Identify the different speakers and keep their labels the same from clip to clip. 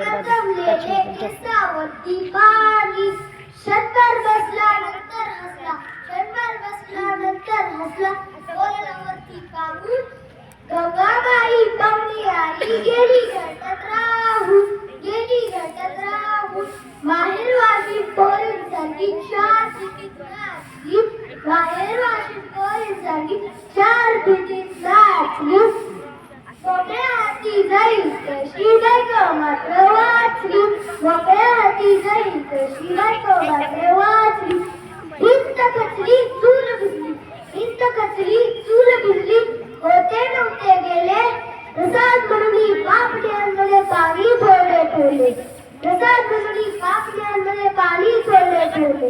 Speaker 1: नाचवलेले केसावरती हसला हसला बोलण्यावरती गंगाबाई पाहुणी आली गेली घटत राहून गेली घटत राहून चार पिटीत नाचली चार पिटीत नाचली हाती जाईल प्रसाद म्हणून पापड्यांमध्ये पाणी सोडले ठेवले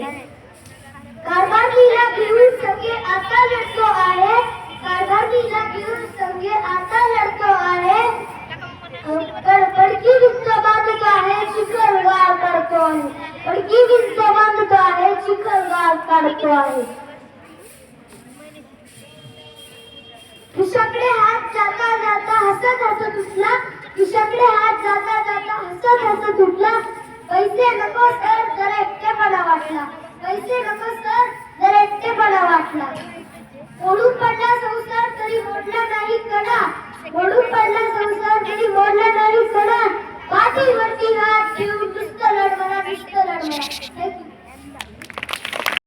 Speaker 1: कारभारीला घेऊन सगळे आता लढतो आहे. कारभारीला घेऊन सगळे आता लढतो आहे. भिंत आहे चिखल गाळ काढतो आहे. भिंत आहे चिखल गाळ काढतो आहे. हात जाता जाता हसत हसत उठला. खिशाकडे हात हसत हसत उठला पैसे नको तर जरा एकटेपणा वाटला. पैसे नको सर जरा एकटेपणा वाटला. ओढून पडला संसार तरी मोडला नाही कडा ओढून पडला संसार तरी मोडला नाही कडा